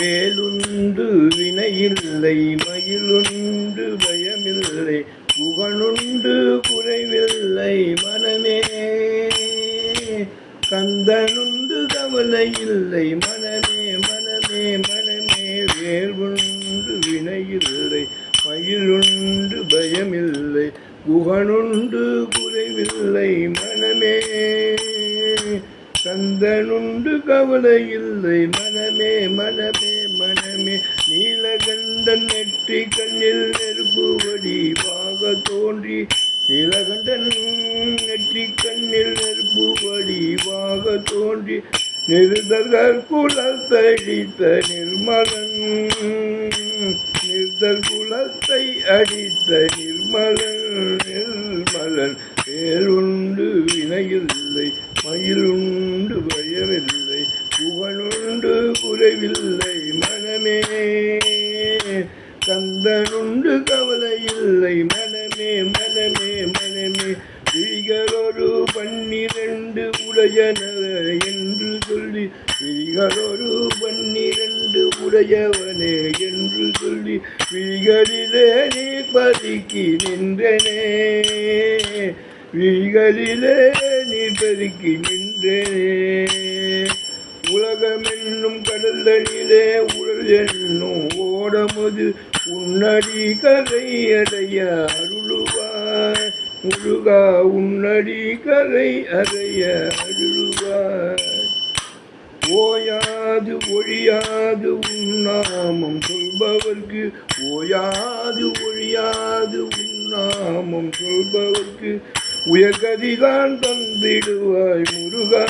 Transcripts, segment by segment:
வேலுண்டு வினையில்லை மயிலுண்டு பயமில்லை புகனுண்டு குறைவில்லை மனமே. கந்தனுண்டு கவலை இல்லை மனமே மனமே மனமே. வேல்வுண்டு வினையில்லை மயிலுண்டு பயமில்லை குகனுண்டு குறைவில்லை மனமே. கந்தனுண்டு கவலை இல்லை. மனமே மனமே மனமே. நீலகண்டன் நெற்றி கண்ணில் நெருப்பு வடிவாக தோன்றி நீலகண்டன் நெற்றி கண்ணில் நெருப்பு வடிவாக தோன்றி குலத்தை குலத்தடித்த நிர்மலன் நிர்தல் குலத்தை அடித்த நிர்மலன் நிர்மலன். பேருண்டு வினையில்லை மயிலுண்டு புகழுண்டு குறைவில்லை மனமே. கந்தனுண்டு கவலை இல்லை மனமே மனமே மனமே. விழிகளொரு பன்னிரண்டு உடையனவ என்று சொல்லி விழிகளொரு பன்னிரண்டு உடையவனே என்று சொல்லி விழிகளிலே நீ பதுக்கி நின்றனே. விழிகளிலே நீ பெருக்கி நின்றனே. உலகமென்னும் கடலிலே உடல் என்னும் ஓடமுது உன்னடி கரை அடைய அருளுவாய். முருகா உன்னடி கரை அடைய அருளுவாய். ஓயாது ஒழியாது உன்னாமம் சொல்பவர்க்கு ஓயாது ஒழியாது உன்னாமம் சொல்பவர்க்கு உயர்கதிதான் தந்திடுவாய் முருகா.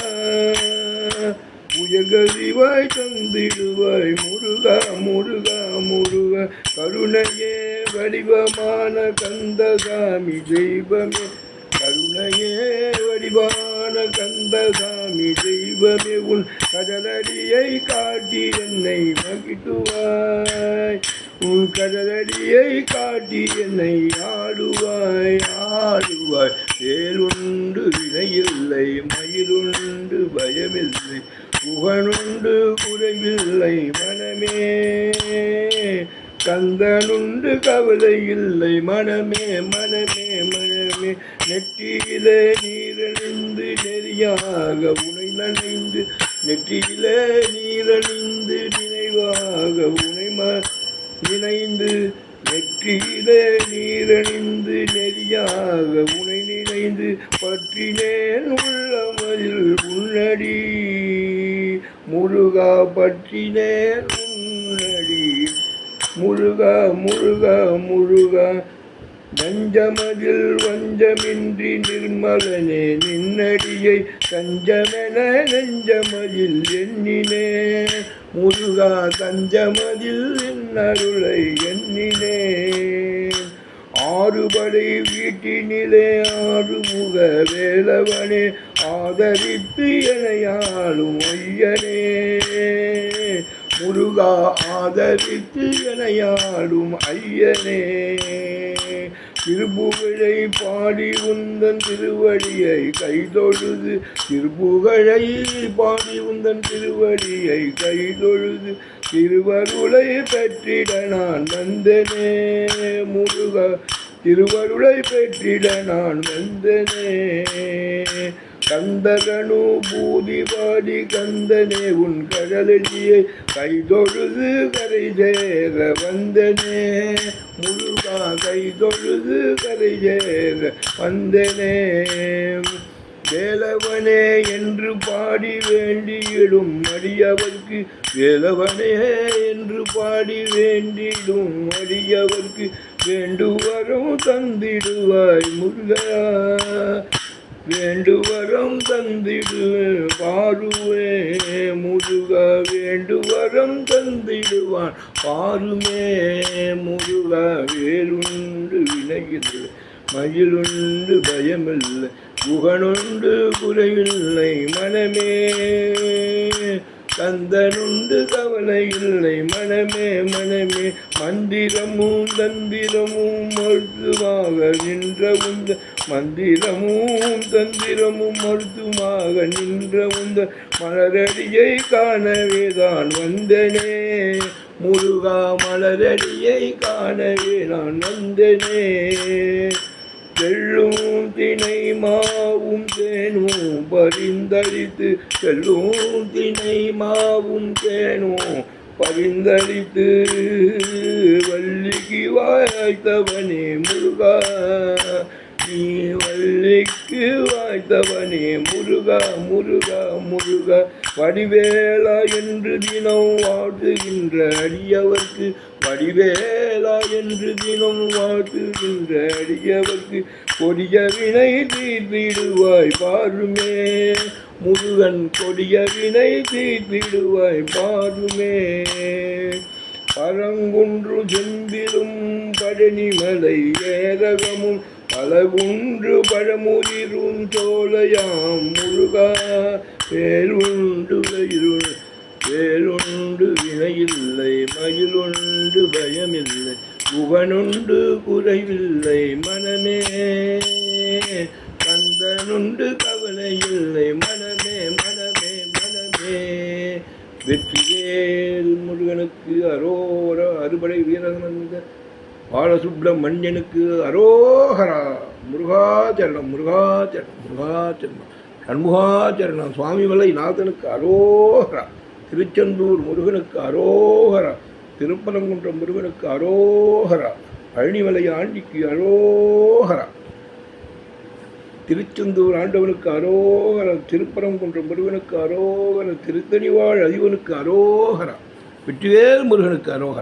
உயகதிவாய் தந்திடுவாய். முருகா முருகா முருக கருணையே வடிவமான கந்தசாமி தெய்வமே. கருணையே வடிவான கந்தசாமி தெய்வமே. உன் கடலடியை காட்டி என்னை மகிட்டுவாய் உன் கடலடியை காட்டி என்னை ஆடுவாய் ஆடுவாய். வேலுண்டு வினையில்லை மயிலுண்டு பயமில்லை. புகனுண்டு குறைவில்லை மனமே. கந்தனுண்டு கவலை இல்லை மனமே மனமே மனமே. நெற்றியிலே நீரணிந்து நெறியாக உனை நனைந்து நெற்றியிலே நீரணிந்து நினைவாக உனை நிறைந்து நினைந்து நெற்றியிலே நீரணிந்து நெறியாக உனை நினைந்து பற்றினேன் உள்ளமதில் உன்னடி முருகா பற்றினேன் உன்னடி முருகா முருகா முருகா நஞ்சமதில் வஞ்சமின்றி நிர்மலனே நின்னடியை தஞ்சமென நெஞ்சமதில் எண்ணினே. முருகா தஞ்சமதில் என்னருளை எண்ணினே. ஆறுபடை வீட்டினிலே ஆறுமுக வேலவனே ஆதரித்து எனையாளும் ஐயனே முருகா ஆதரித்து எனையாடும் ஐயனே. திருப்புகழை பாடி உந்தன் திருவடியை கைதொழுது. திருப்புகழை பாடி உந்தன் திருவடியை கைதொழுது. திருவருளை பெற்றிட நான் வந்தனே முருகா. திருவருளை பெற்றிட நான் வந்தனே. கந்தகனு பூதி பாடி கந்தனே உன் கடலியை கைதொழுது கரை சேர வந்தனே. முருகா கைதொழுது கரை சேர வந்தனே. வேலவனே என்று பாடி வேண்டியிடும் அடியவர்க்கு வேலவனே என்று பாடி வேண்டிடும் அடியவர்க்கு வேண்டுவரும் தந்திடுவாய் முருகா. வேண்டுவரம் தந்திடு பாருவே முருகா வேண்டுவரம் தந்திடுவான். பாருமே முருக வேலுண்டு வினையில் மயிலுண்டு பயமில்லை புகனுண்டு குறையில்லை மனமே. தந்தனுண்டு தவணை இல்லை மனமே மனமே மந்திரமும் தந்திரமும் மருத்துவமாக நின்ற உந்த மந்திரமும் தந்திரமும் மருத்துவமாக நின்ற உந்த மலரடியை காணவே தான் வந்தனே. முருகா மலரடியை காணவே நான் வந்தனே. செல்லும் திணை மாவும் தேனும் பரிந்தளித்து செல்லும் திணை மாவும் தேனும் பரிந்தளித்து வள்ளிக்கு வாய்த்தவனே முருகா நீ வள்ளிக்கு வாய்த்தவனே முருகா முருகா முருகா. வடிவேலா என்று தினம் வாழ்த்துகின்ற அடியவர்க்கு வடிவேலா என்று தினம் வாழ்த்துகின்ற அடியவர்க்கு கொடிய வினை தீர்த்திடுவாய் பாருமே. முருகன் கொடிய வினை தீர்த்திடுவாய் பாருமே. பரங்குன்று செந்திலும் பழனிமலை ஏரகமும் பலகுன்று பழமுதிரும் தோலையாம் முருகா. பேருண்டு இருள் வேலுண்டு வினையில்லை மயிலுண்டு பயமில்லை புகனுண்டு குறைவில்லை மனமே கந்தனுண்டு கவலை இல்லை மனமே மனமே மனமே. வெற்றிவேல் முருகனுக்கு அரோர அறுபடை வீரகனந்த பாலசுப்ரமணியனுக்கு அரோகரா. முருகாச்சரணம் முருகாச்சரணம் முருகாச்சரணம் சண்முகாச்சரணம் சுவாமிமலை நாதனுக்கு அரோகரா. திருச்செந்தூர் முருகனுக்கு அரோகரா. திருப்பரங்குன்றம் முருகனுக்கு அரோகரா. பழனிமலை ஆண்டிக்கு அரோகரா. திருச்செந்தூர் ஆண்டவனுக்கு அரோகர. திருப்பரங்குன்றம் முருகனுக்கு அரோகர. திருத்தணிவாழ் அதிவனுக்கு அரோகரா. வெற்றிவேல் முருகனுக்கு அரோகரா.